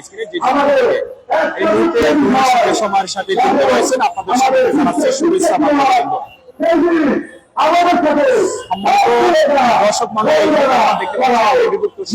স্ক্রিনে যে যেখান থেকে এই মুহূর্তে দুই সাথে যুক্ত রয়েছেন আপনাদের সাথে জানাচ্ছি শুভেচ্ছা বাংলাবন্ধু দর্শক মানুষ এই মুহূর্তে আমরা দেখতে পাচ্ছি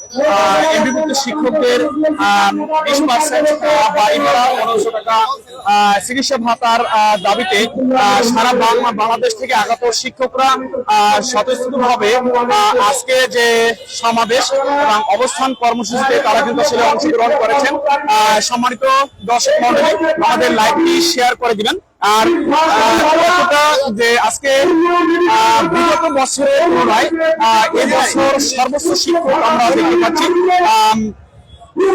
শিক্ষকদের বিশ পার্সেন্ট বাড়ি ভাড়া পনেরোশো টাকা চিকিৎসা ভাতার দাবিতে সারা বাংলা- বাংলাদেশ থেকে আগত শিক্ষকরা স্বতঃস্ফূর্ত ভাবে আজকে যে সমাবেশ এবং অবস্থান কর্মসূচিতে তারা কিন্তু আসলে অংশগ্রহণ করেছেন। সম্মানিত দর্শক মন্ডলী আমাদের লাইভটি শেয়ার করে দিবেন। আর যে আজকে বিগত বছরের তুলনায় আহ, এবছর সর্বোচ্চ শিক্ষক আমরা দেখতে পাচ্ছি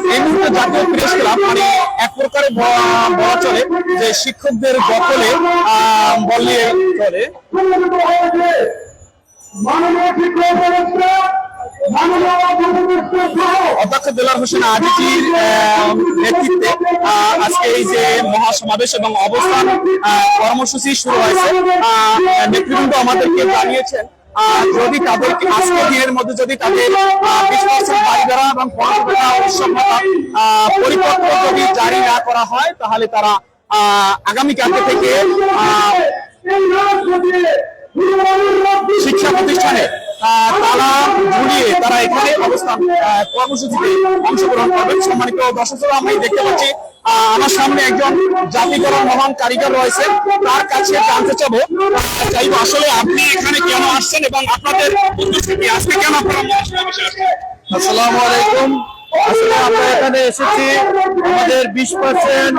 এই মুহূর্তে জাতীয় প্রেস ক্লাব মানে এক প্রকারে বলা চলে যে শিক্ষকদের দখলে বললে চলে মাননীয় শিক্ষক অধ্যক্ষ দেলার হোসেন নেতৃত্বে আজকে এই যে মহাসমাবেশ এবং অবস্থান কর্মসূচি শুরু হয়েছে। নেতৃবৃন্দ আমাদেরকে জানিয়েছেন যদি আজকের দিনের মধ্যে যদি তাদের পরিপত্র যদি জারি না করা হয়, তাহলে তারা আগামীকালকে থেকে শিক্ষা প্রতিষ্ঠানে তারা তারা এখানে অবস্থান কর্মসূচিতে অংশগ্রহণ করবেন। সম্মানিত আমরা দেখতে পাচ্ছি আমার সামনে একজন জাতিকরণ মহান কারিগর রয়েছে। তার কাছে জানতে চাবো চাইব আসলে আপনি এখানে কেন আসছেন এবং আপনাদের উদ্দেশ্য আজকে কেন আপনারা আসসালামু আলাইকুম। আসলে আমরা এখানে এসেছি আমাদের বিশ পার্সেন্ট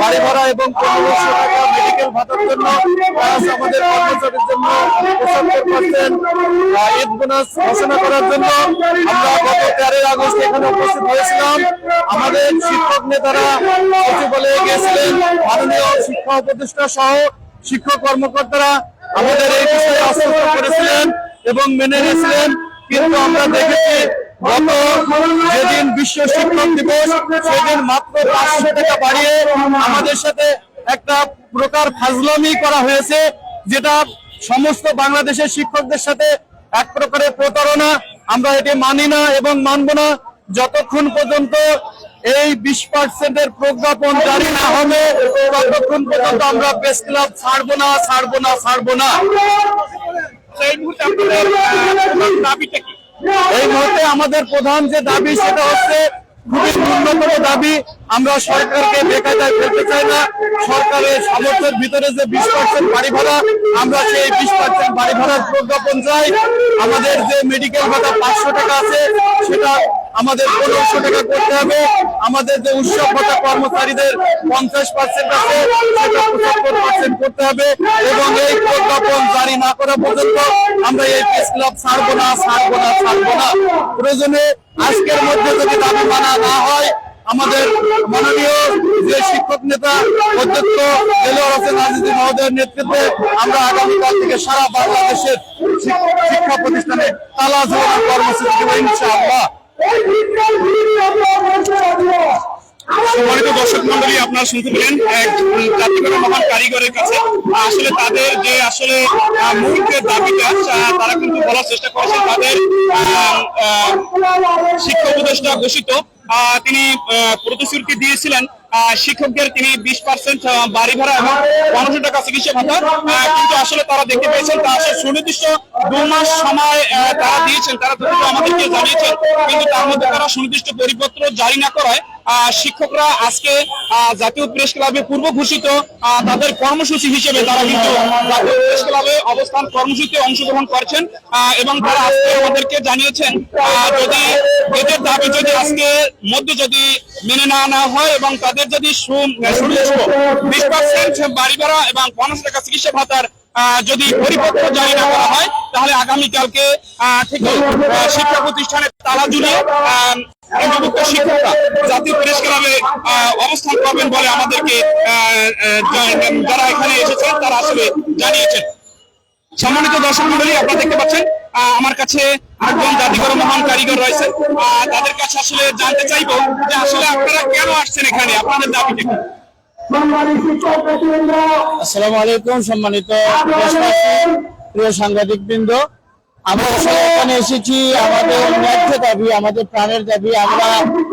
বাড়ি ভাড়া এবং পনেরোশো টাকা মেডিকেল ভাতার জন্য প্লাস আমাদের কর্মচারীর জন্য পঁচাত্তর পার্সেন্ট ঈদ বোনাস ঘোষণা করার জন্য আমরা গত তেরোই আগস্ট এখানে উপস্থিত হয়েছিলাম আমাদের শিক্ষক নেতারা সচিবালয়ে গিয়েছিলেন মাননীয় শিক্ষা উপদেষ্টা সহ শিক্ষক কর্মকর্তারা আমাদের এই বিষয়ে আশ্বস্ত করেছিলেন এবং মেনে নিয়েছিলেন কিন্তু আমরা দেখেছি গত যেদিন বিশ্ব শিক্ষক দিবস সেদিন মাত্র পাঁচশো টাকা বাড়িয়ে আমাদের সাথে একটা প্রকার ফাজলামি করা হয়েছে যেটা সমস্ত বাংলাদেশের শিক্ষকদের সাথে এক প্রকারের প্রতারণা। আমরা এটি মানি না এবং মানব না। যতক্ষণ পর্যন্ত এই বিশ পার্সেন্টের প্রজ্ঞাপন জারি না হবে ততক্ষণ পর্যন্ত আমরা প্রেস ক্লাব ছাড়বো না ছাড়বো না ছাড়বো না। এই মুহূর্তে আপনাদের দাবিটা কি? এই মুহূর্তে আমাদের প্রধান যে দাবি সেটা হচ্ছে খুবই ন্যূনতম দাবি। আমরা সরকারকে বেকায়দায় ফেলতে চাই না। সরকারের সামর্থ্যের ভিতরে যে বিশ পার্সেন্ট বাড়ি ভাড়া, আমরা সেই বিশ পার্সেন্ট বাড়ি ভাড়ার প্রজ্ঞাপন চাই। আমাদের যে মেডিকেল ভাড়া পাঁচশো টাকা আছে, সেটা আমাদের পনেরোশো টাকা করতে হবে। আমাদের যে উৎসব ভাতা কর্মচারীদের পঞ্চাশ পার্সেন্ট আছে, সেটা পঁচাত্তর পার্সেন্ট করতে হবে এবং এই প্রজ্ঞাপন জারি না করা পর্যন্ত আমরা এই প্রেস ক্লাব ছাড়বো না ছাড়বো না ছাড়বো না। প্রয়োজনে আজকের মধ্যে যদি দাবি মানা না হয়, আমাদের মাননীয় যে শিক্ষক নেতা অধ্যক্ষ দেলোয়ার হোসেন আজিজি মহোদয়ের নেতৃত্বে আমরা আগামীকাল থেকে সারা বাংলাদেশের শিক্ষা প্রতিষ্ঠানে তালা ঝোলানোর কর্মসূচি দেবো ইনশাআল্লাহ। সম্মানিত দর্শক মন্ডলী আপনারা শুনতে পেলেন এক জাতিগত মহান কারিগরের কাছে। আসলে তাদের যে আসলে মূল যে দাবিটা তারা কিন্তু বলার চেষ্টা করেছেন তাদের শিক্ষা উপদেষ্টা ঘোষিত। আহ, তিনি প্রতিশ্রুতি দিয়েছিলেন শিক্ষকদের তিনি বিশ পার্সেন্ট বাড়ি ভাড়া এবং পনেরোশো টাকা চিকিৎসা ভাতা কিন্তু আসলে তারা দেখতে পেয়েছেন, তা আসলে সুনির্দিষ্ট দু মাস সময় তারা দিয়েছেন, তারা আমাদেরকে জানিয়েছেন, কিন্তু তার মধ্যে তারা সুনির্দিষ্ট পরিপত্র জারি না করায় শিক্ষকরা আজকে জাতীয় প্রেস ক্লাবে পূর্ব ঘোষিত তাদের কর্মসূচি হিসেবে তারা কিন্তু জাতীয় প্রেস ক্লাবে অবস্থান কর্মসূচিতে অংশগ্রহণ করছেন এবং তারা আজকে আমাদেরকে জানিয়েছেন যদি এদের দাবি যদি আজকে মধ্যে যদি মেনে না নেওয়া হয় এবং তাদের যদি বিশ পার্সেন্ট বাড়ি ভাড়া এবং পঞ্চাশ টাকা চিকিৎসা ভাতার যদি পরিপত্র জারি না করা হয় তাহলে আগামীকালকে থেকে শিক্ষা প্রতিষ্ঠানে তালা আহ, এমপিভুক্ত শিক্ষকরা জাতীয় অবস্থান বলে আমাদেরকে যারা এখানে এসেছেন তারা আসলে জানিয়েছেন। সম্মানিত দর্শক মন্ডলী আপনারা দেখতে পাচ্ছেন আমার কাছে একজন জাতিগর মহান কারিগর রয়েছে। তাদের কাছে আসলে জানতে চাইব যে আসলে আপনারা কেন আসছেন এখানে? আপনাদের দাবিটা আসসালামু আলাইকুম সম্মানিত প্রিয় সাংবাদিক বৃন্দ আমরা এখানে এসেছি। আমাদের ন্যায্য দাবি আমাদের প্রাণের দাবি আমরা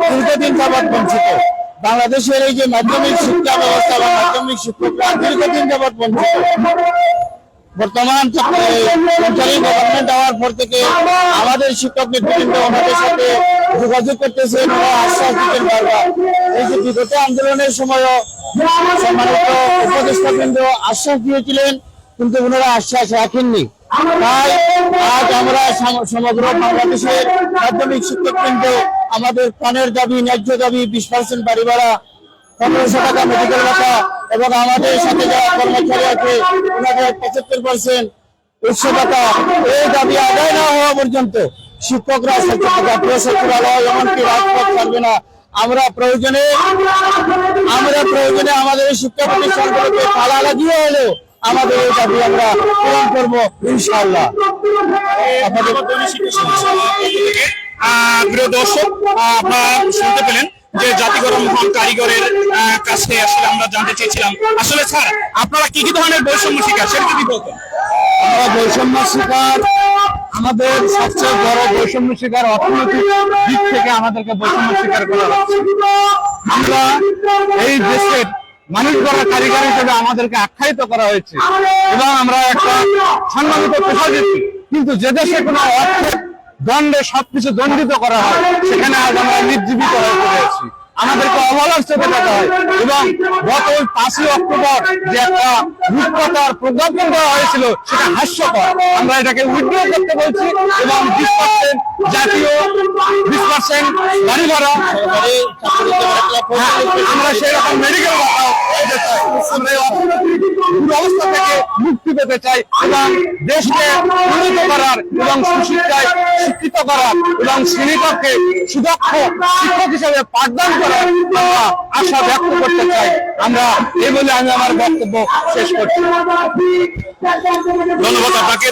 দীর্ঘদিন যাবৎ বঞ্চিত। বাংলাদেশের এই যে মাধ্যমিক শিক্ষা ব্যবস্থা বা মাধ্যমিক শিক্ষকরা দীর্ঘদিন যাবৎ বঞ্চিত। বর্তমান সেন্ট্রালি গভর্নমেন্ট হওয়ার পর থেকে আমাদের শিক্ষক নেতৃবৃন্দ ওনাদের সাথে যোগাযোগ করতেছেন ওরা আশ্বাস দিচ্ছেন বারবার। এই যে বিগত আন্দোলনের সময়ও সম্মানিত উপদেষ্টা আশ্বাস দিয়েছিলেন কিন্তু ওনারা আশ্বাস রাখেননি। তাই আজ আমরা সমগ্র বাংলাদেশের মাধ্যমিক শিক্ষক আমাদের প্রাণের দাবি ন্যায্য দাবি বিশ পার্সেন্ট বাড়ি ভাড়া পনেরোশো টাকা মেডিকেল ভাতা এবং আমাদের সাথে যারা কর্মচারী আছে ওনাদের পঁচাত্তর পার্সেন্ট উৎসব টাকা এই দাবি আদায় না হওয়া পর্যন্ত শিক্ষকরা সচেতনতা প্রিয় সচিবালয় এমনকি রাজপথ ছাড়বে না। আমরা প্রয়োজনে আমরা প্রয়োজনে আমাদের শিক্ষা প্রতিষ্ঠানগুলোকে তালা লাগিয়ে হলেও আমাদের এই দাবি আমরা পূরণ করব ইনশাল্লাহ প্রিয় দর্শক আপনারা শুনতে পেলেন যে জাতিগর মহান কারিগরের কাছে আসলে আমরা জানতে চেয়েছিলাম। আসলে স্যার আপনারা কি কি ধরনের বৈষম্য শিকার? সেটা যদি বলতেন। আমরা বৈষম্য শিকার আমাদের সবচেয়ে বড় বৈষম্য শিকার অর্থনৈতিক দিক থেকে আমাদেরকে বৈষম্য শিকার করা হচ্ছে। আমরা এই দেশের মানুষ গড়া কারিগর হিসেবে আমাদেরকে আখ্যায়িত করা হয়েছে। এবং আমরা একটা সম্মানিত পেশাজীবী কিন্তু যে দেশে কোনো অর্থ দণ্ডে সবকিছু দণ্ডিত করা হয় সেখানে আজ আমরা নির্জীবিত হয়ে পড়ে আছি। আমাদেরকে অবলার চোখে দেখা হয়। এবং গত ওই পাঁচই অক্টোবর যে একটা রূপকথার প্রজ্ঞাপন দেওয়া হয়েছিল সেটা হাস্যকর। আমরা এটাকে উইথড্র করতে বলছি এবং বিশ পার্সেন্ট জাতীয় বিশ পার্সেন্ট গাড়ি ভাড়া। হ্যাঁ, আমরা সেরকম মেডিকেল দুরবস্থা থেকে মুক্তি পেতে চাই এবং দেশকে উন্নত করার এবং সুশিক্ষায় শিক্ষিত করার এবং শ্রেণীকক্ষে সুদক্ষ শিক্ষক হিসেবে পাঠদান আশা ব্যক্ত করতে চাই। আমরা বলে আমি আমার বক্তব্য শেষ করছি। ধন্যবাদ আপনাকে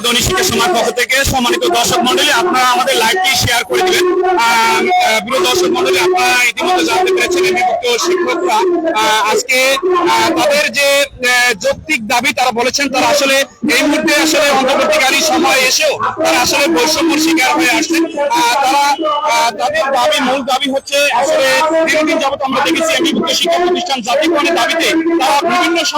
সমাজ পক্ষ থেকে সম্মানিত দর্শক মন্ডলী আপনারা আমাদের লাইভটি শেয়ার করে দিবেন। দর্শক মন্ডলী আপনারা ইতিমধ্যে জানতে পেরেছেন শিক্ষকরা। আজকে তাদের যে যৌক্তিক দাবি তারা বলেছেন, তারা আসলে এই মুহূর্তে আসলে অন্তর্বর্তীকালীন সময় এসেও তারা আসলে বৈষম্যের শিকার হয়ে আসছে। তারা তাদের দাবি, মূল দাবি হচ্ছে আসলে দীর্ঘদিন যাবত আমরা দেখেছি শিক্ষা প্রতিষ্ঠান দাবিতে তারা বিভিন্ন তারা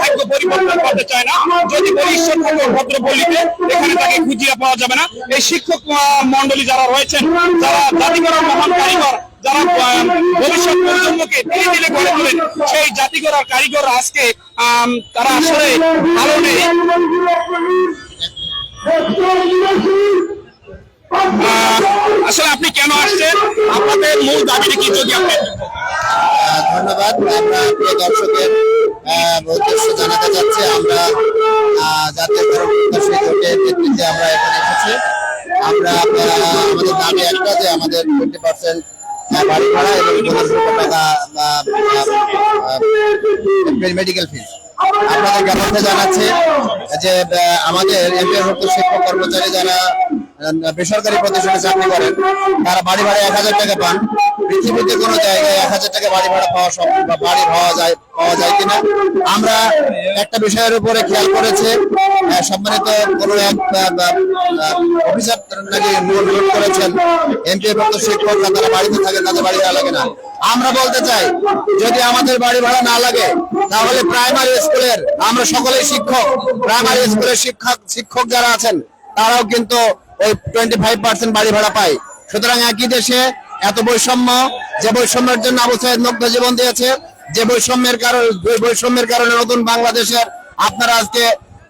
ভাগ্য পরিবর্তন করতে চায় না। যদি থাকে ভদ্রপল্লীতে, এখানে তাকে খুঁজিয়ে পাওয়া যাবে না। এই শিক্ষক মন্ডলী যারা রয়েছেন, যারা জাতিগড়ার মহান কারিগর যারা ভবিষ্যৎ প্রজন্মকে ধীরে ধীরে গড়ে তোলেন সেই জাতিগর আর কারিগর আজকে তারা আসলে ভালো নেই। আসলে আপনি কেন আসছেন? আপনাদের মূল দাবিটা কি যদি আপনি ধন্যবাদ। আমরা প্রিয় দর্শকের উদ্দেশ্য জানাতে চাচ্ছি আমরা জাতীয় কর্মকর্তা জোটের নেতৃত্বে আমরা এখানে এসেছি। আমরা আমাদের দাবি একটা যে আমাদের টোয়েন্টি পার্সেন্ট বাড়ি ভাড়া এবং টাকা মেডিকেল ফিস আপনাদের জ্ঞাপনটা জানাচ্ছে যে আমাদের আমাদের এমপিভুক্ত শিক্ষক কর্মচারী যারা বেসরকারি প্রতিষ্ঠানে চাকরি করেন। তারা বাড়ি ভাড়া এক হাজার টাকা পান। পৃথিবীতে কোনো জায়গায় এক হাজার টাকা বাড়ি ভাড়া পাওয়া সম্ভব বা বাড়ি পাওয়া যায় পাওয়া যায় কিনা, আমরা একটা বিষয়ের উপরে খেয়াল করেছে। সম্মানিত কোন এক অফিসার নাকি নোট নোট করেছেন। এমপি ভুক্ত শিক্ষকরা তারা বাড়িতে থাকে, তাদের বাড়ি ভাড়া লাগে না। আমরা বলতে চাই, যদি আমাদের বাড়ি ভাড়া না লাগে, তাহলে প্রাইমারি স্কুলের আমরা সকলেই শিক্ষক। প্রাইমারি স্কুলের শিক্ষক শিক্ষক যারা আছেন, তারাও কিন্তু ওই টোয়েন্টি ফাইভ পার্সেন্ট বাড়ি ভাড়া পায়। সুতরাং একই দেশে এত বৈষম্য, যে বৈষম্যের জন্য আবু সাহেব মুগ্ধ জীবন দিয়েছে, যে বৈষম্যের কারণে বৈষম্যের কারণে নতুন বাংলাদেশের আপনারা আজকে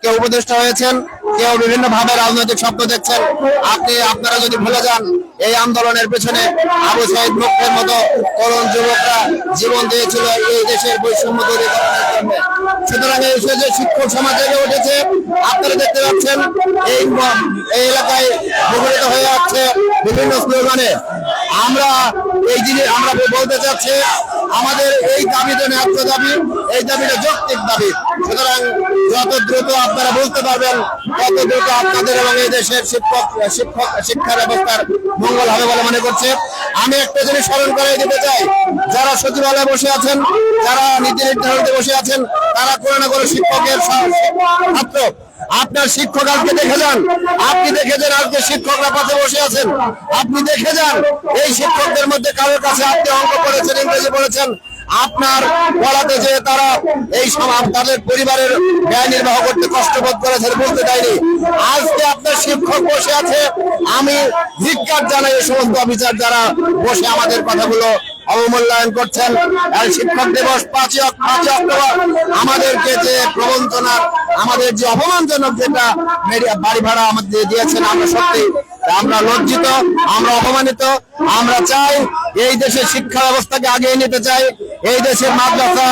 কেউ উপদেষ্টা হয়েছেন, কেউ বিভিন্ন ভাবে রাজনৈতিক স্বপ্ন দেখছেন, আপনি, আপনারা যদি ভুলে যান, এই আন্দোলনের পেছনে আবু সাইদ মুখের মতো তরুণ যুবকরা জীবন দিয়েছিল, এই দেশের বৈষম্য দূরীকরণের জন্য। সুতরাং এই যে শিক্ষক সমাজ জেগে উঠেছে, আপনারা দেখতে পাচ্ছেন, এই এলাকায় মুখরিত হয়ে যাচ্ছে বিভিন্ন স্লোগানে আমরা এই জিনিস আমরা বলতে চাচ্ছি, আমাদের এই দাবিটা ন্যায্য দাবি, এই দাবিটা যৌক্তিক দাবি। সুতরাং যত দ্রুত আপনারা বুঝতে পারবেন, তত দ্রুত আপনাদের এবং এই দেশের শিক্ষক শিক্ষক, শিক্ষা ব্যবস্থার মঙ্গল হবে বলে মনে করছে। আমি একটা জিনিস স্মরণ করাই দিতে চাই, যারা সচিবালয়ে বসে আছেন, যারা নীতি নির্ধারণীতে বসে আছেন, তারা কোনো না কোনো শিক্ষকের ছাত্র আপনার শিক্ষক আজকে দেখে যান। আপনি দেখে যান আজকে শিক্ষকরা পাশে বসে আছেন। আপনি দেখে যান, এই শিক্ষকদের মধ্যে কারোর কাছে আপনি অঙ্ক পড়েছেন ইংরেজি পড়েছেন। আপনার পড়াতে যে তারা এই সমাজ তাদের পরিবারের ব্যয় নির্বাহ করতে কষ্ট বোধ করেছেন, বুঝতে দেয়নি। আজকে আপনার শিক্ষক বসে আছে, আমি ধিক্কার জানাই এই সমস্ত অফিসার যারা বসে আমাদের কথাগুলো অবমূল্যায়ন করছেন। শিক্ষক দিবস পাঁচই পাঁচই অক্টোবর আমাদেরকে যে প্রবঞ্চনা আমাদের যে অপমানজনক যেটা বাড়ি ভাড়া আমাদের দিয়েছেন আমরা সত্যি আমরা লজ্জিত, আমরা অপমানিত, আমরা চাই এই দেশের শিক্ষা ব্যবস্থাকে আগিয়ে নিতে চাই, এই দেশের মাদ্রাসা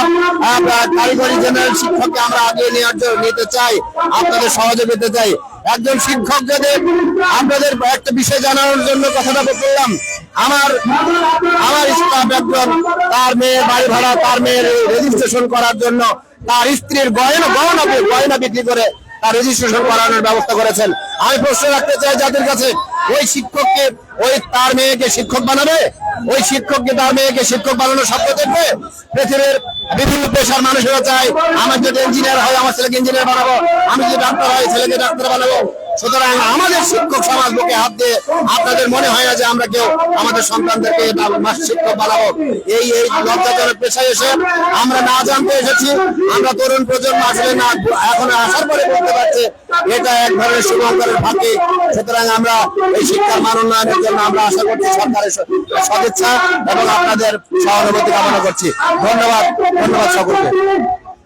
কারিগরি জেনারেল শিক্ষককে আমরা আগিয়ে নেওয়ার জন্য নিতে চাই, আপনাদের সহযোগিতা চাই। একজন শিক্ষক যদি আপনাদের একটা বিষয় জানানোর জন্য কথাটা বললাম আমার আমার স্টাফ একজন, তার মেয়ের বাড়ি ভাড়া, তার মেয়ের রেজিস্ট্রেশন করার জন্য তার স্ত্রীর গয়না গয়না গয়না বিক্রি করে তার রেজিস্ট্রেশন করানোর ব্যবস্থা করেছেন। আমি প্রশ্ন রাখতে চাই যাদের কাছে, ওই শিক্ষককে, ওই তার মেয়েকে শিক্ষক বানাবে? ওই শিক্ষককে, তার মেয়েকে শিক্ষক বানানোর স্বপ্ন দেখবে? পৃথিবীর বিভিন্ন পেশার মানুষেরা চায়, আমার যদি ইঞ্জিনিয়ার হয়, আমার ছেলেকে ইঞ্জিনিয়ার বানাবো, আমি যদি ডাক্তার হয়, ছেলেকে ডাক্তার বানাবো। সুতরাং আমাদের শিক্ষক সমাজ বুকে হাত দিয়ে আপনাদের মনে হয় না যে আমরা কেউ আমাদের সন্তানদেরকে মাস শিক্ষক বানাবো? এই এই লজ্জাজনক পেশায় এসে আমরা না জানতে এসেছি, আমরা তরুণ প্রজন্ম আসলে না এখন আসার পরে বলতে পারছে, এটা এক ধরনের শুভঙ্করের ফাঁকি। সুতরাং আমরা এই শিক্ষার মান উন্নয়নের জন্য আমরা আশা করছি সরকারের সদিচ্ছা এবং আপনাদের সহানুভূতি কামনা করছি। ধন্যবাদ ধন্যবাদ সকলকে।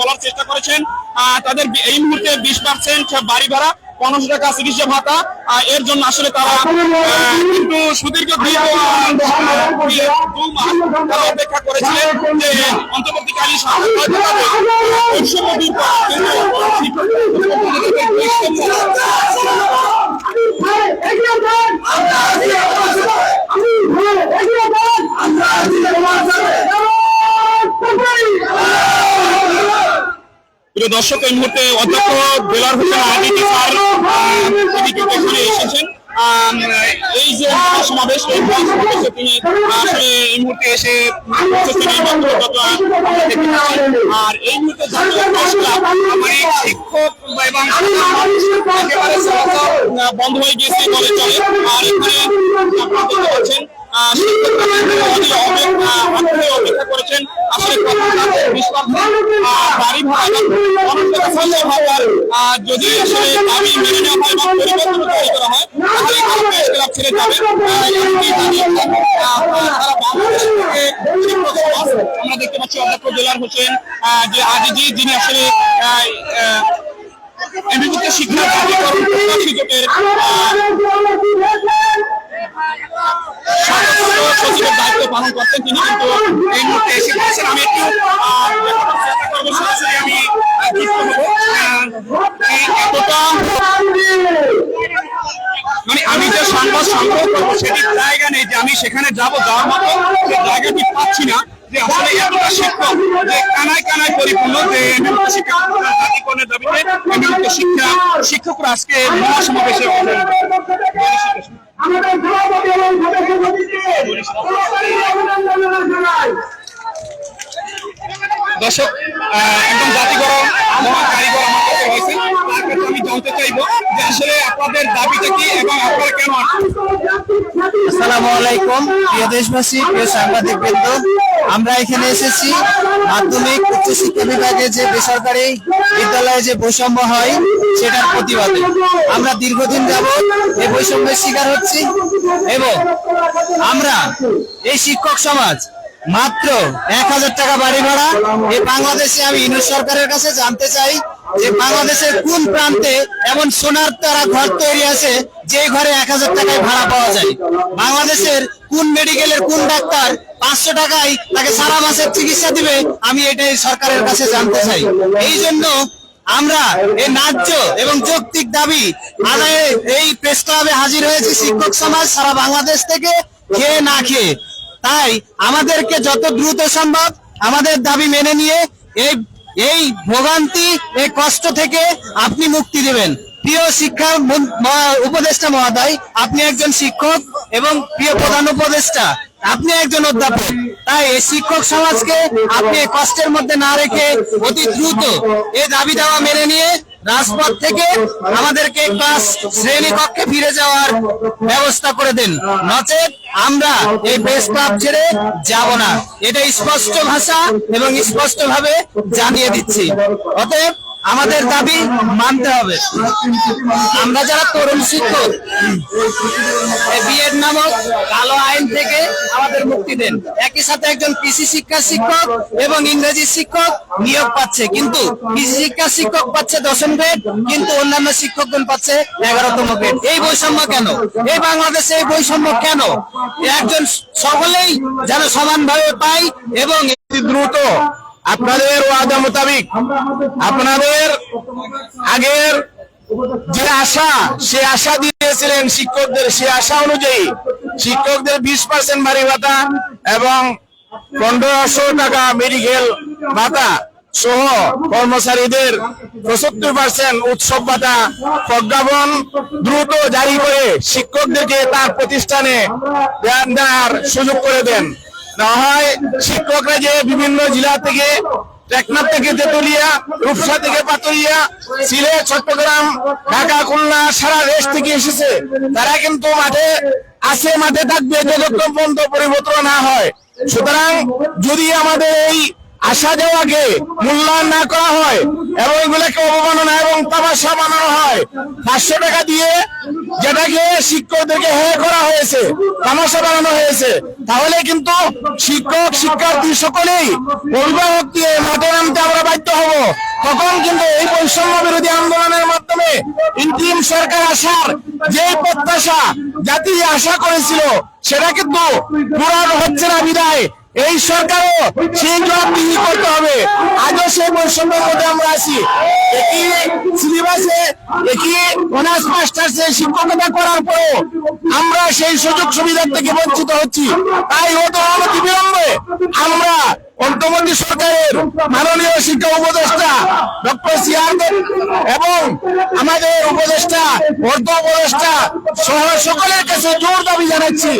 বলার চেষ্টা করেছেন তাদের এই মুহূর্তে বিশ পার্সেন্ট বাড়ি ভাড়া পনেরোশো টাকা চিকিৎসা ভাতা এর জন্য আসলে তারা কিন্তু সুদীর্ঘ তারা অপেক্ষা করেছিলেন যে অন্তর্বর্তীকালীন সরকার প্রিয় দর্শক, এই মুহূর্তে অধ্যক্ষ বেলার হোসেন এসেছেন। এই যে সমাবেশ, এই মুহূর্তে এসে। আর এই মুহূর্তে শিক্ষক এবং বন্ধ হয়ে গিয়েছে আর এখানে আপনারা দেখতে পাচ্ছেন করেছেন বাড়ি ভাড়া যদি আসলে দাবি মেনে নেওয়া হয় বা পরিবর্তন তৈরি করা হয় তাহলে ক্লাব ছেড়ে যাবে আমরা দেখতে পাচ্ছি অধ্যক্ষ জেলার হোসেন যে আজিজি যিনি আসলে শিক্ষা সদস্য দায়িত্ব পালন করতেন তিনি মানে আমি যে সংবাদ সংগ্রহ করব সেটির জায়গা নেই যে আমি সেখানে যাব যাওয়ার মতো যে জায়গাটি পাচ্ছি না যে আসলে এতটা শিক্ষক যে কানায় কানায় পরিপূর্ণ যে জাতিকরণের শিক্ষা শিক্ষকরা আজকে মহাসমাবেশে আমাদের সভাপতি এবং সদস্য দর্শক একদম জাতিগর মহান কারিগর আমার কাছে রয়েছে। জানতে চাইব যে আসলে আপনাদের দাবিটা কি এবং আপনারা আসছেন? আসসালামু আলাইকুম, প্রিয় দেশবাসী, প্রিয় সাংবাদিক বৃন্দ আমরা এখানে এসেছি মাধ্যমিক উচ্চশিক্ষা বিভাগে যে বেসরকারি বিদ্যালয়ে যে বৈষম্য হয়, সেটার প্রতিবাদে। আমরা দীর্ঘদিন যাবৎ এই বৈষম্যের শিকার হচ্ছি এবং আমরা এই শিক্ষক সমাজ মাত্র এক হাজার টাকা বাড়ি ভাড়া। এই বাংলাদেশে আমি ইউনিট সরকারের কাছে জানতে চাই যে বাংলাদেশের কোন প্রান্তে এমন সোনার তারা ঘর তৈরি আছে, যে ঘরে এক হাজার টাকায় ভাড়া পাওয়া যায়? বাংলাদেশের কোন মেডিকেলের কোন ডাক্তার পাঁচশো টাকায় তাকে সারা মাসের চিকিৎসা দিবে? আমি এটাই সরকারের কাছে জানতে চাই। এই জন্য আমরা এই ন্যায্য এবং যৌক্তিক দাবি আদায়ে এই প্রেস ক্লাবে হাজির হয়েছি শিক্ষক সমাজ সারা বাংলাদেশ থেকে, খেয়ে না খেয়ে। তাই আমাদেরকে যত দ্রুত সম্ভব আমাদের দাবি মেনে নিয়ে এই এই ভোগান্তি, এই কষ্ট থেকে আপনি মুক্তি দেবেন। প্রিয় শিক্ষা উপদেষ্টা মহোদয়, আপনি একজন শিক্ষক এবং প্রিয় প্রধান উপদেষ্টা, আপনি একজন অধ্যাপক। তাই এই শিক্ষক সমাজকে আপনি কষ্টের মধ্যে না রেখে অতি দ্রুত এই দাবি দাওয়া মেনে নিয়ে রাজপথ থেকে আমাদেরকে ক্লাস শ্রেণি কক্ষে ফিরে যাওয়ার ব্যবস্থা করে দেন। নচেত আমরা এই প্রেস ক্লাব ছেড়ে যাব না। এটা স্পষ্ট ভাষা এবং স্পষ্ট ভাবে জানিয়ে দিচ্ছি। অতএব আমাদের দাবি মানতে হবে। আমরা যারা তরুণ শিক্ষক বিএড নামক কালো আইন থেকে আমাদের মুক্তি দেন। একই সাথে একজন কৃষি শিক্ষা শিক্ষক এবং ইংরেজি শিক্ষক নিয়োগ পাচ্ছে, কিন্তু কৃষি শিক্ষা শিক্ষক পাচ্ছে দশম গ্রেড কিন্তু অন্যান্য শিক্ষকগণ পাচ্ছে এগারোতম গ্রেড এই বৈষম্য কেন? এই বাংলাদেশে এই বৈষম্য কেন? একজন সকলেই যেন সমানভাবে পায় এবং দ্রুত আপনাদের ওয়াদা মোতাবিক, আপনাদের আগের যে আশা, সে আশা দিয়েছিলেন শিক্ষকদের, সে আশা অনুযায়ী শিক্ষকদের বিশ পার্সেন্ট বাড়ি ভাতা এবং পনেরোশো টাকা মেডিকেল ভাতা সহ কর্মচারীদের পঁচাত্তর পার্সেন্ট উৎসব ভাতা প্রজ্ঞাপন দ্রুত জারি করে শিক্ষকদেরকে তার প্রতিষ্ঠানে দেওয়ার সুযোগ করে দেন। না হয় শিক্ষকরা যে বিভিন্ন জেলা থেকে টেকনাফ থেকে তেতুলিয়া, রূপসা থেকে পাতুরিয়া সিলেট চট্টগ্রাম, ঢাকা, খুলনা, সারা দেশ থেকে এসেছে। তারা কিন্তু মাঠে আছে, মাঠে থাকবে, যতক্ষণ পর্যন্ত পরিবর্তন না হয়। সুতরাং যদি আমাদের এই আশা দেওয়াকে মূল্যায়ন না করা হয় এবং এগুলোকে অবমাননা এবং তামাশা বানানো হয়। পাঁচশো টাকা দিয়ে যেটাকে শিক্ষকদেরকে হে করা হয়েছে, তামাশা বানানো হয়েছে, তাহলে কিন্তু শিক্ষক, শিক্ষার্থী সকলেই অভিভাবক দিয়ে মাঠে নামতে আমরা বাধ্য হব। তখন কিন্তু এই বৈষম্য বিরোধী আন্দোলনের মাধ্যমে ইন্টিম সরকার আসার যে প্রত্যাশা জাতি আশা করেছিল, সেটা কিন্তু পূরণ হচ্ছে না বিদায়। এই সরকারও সেই জবাবদিহি করতে হবে। আজও সেই বৈষম্যের মধ্যে আমরা আছি। একই সিলেবাসে একই অনার্স মাস্টার্সে শিক্ষকতা করার পরও আমরা সেই সুযোগ সুবিধার থেকে বঞ্চিত হচ্ছি। তাই হতে অনতি বিলম্বে আমরা অন্তর্বর্তী সরকারের মাননীয় শিক্ষা উপদেষ্টা ডক্টর সিয়ার এবং আমাদের উপদেষ্টা অর্থ উপদেষ্টা সহ সকলের কাছে জোর দাবি জানাচ্ছি।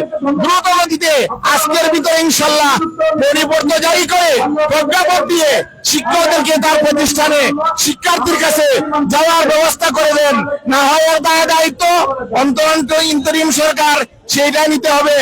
দ্রুত গতিতে আজকের ভিতরে ইনশাল্লাহ পরিবর্তন জারি করে প্রজ্ঞাপন দিয়ে শিক্ষকদেরকে তার প্রতিষ্ঠানে শিক্ষার্থীর কাছে যাওয়ার ব্যবস্থা করে দেন। না হয় দায় দায়িত্ব অন্তরন্ত ইন্তরিম সরকার, সেইটা নিতে হবে।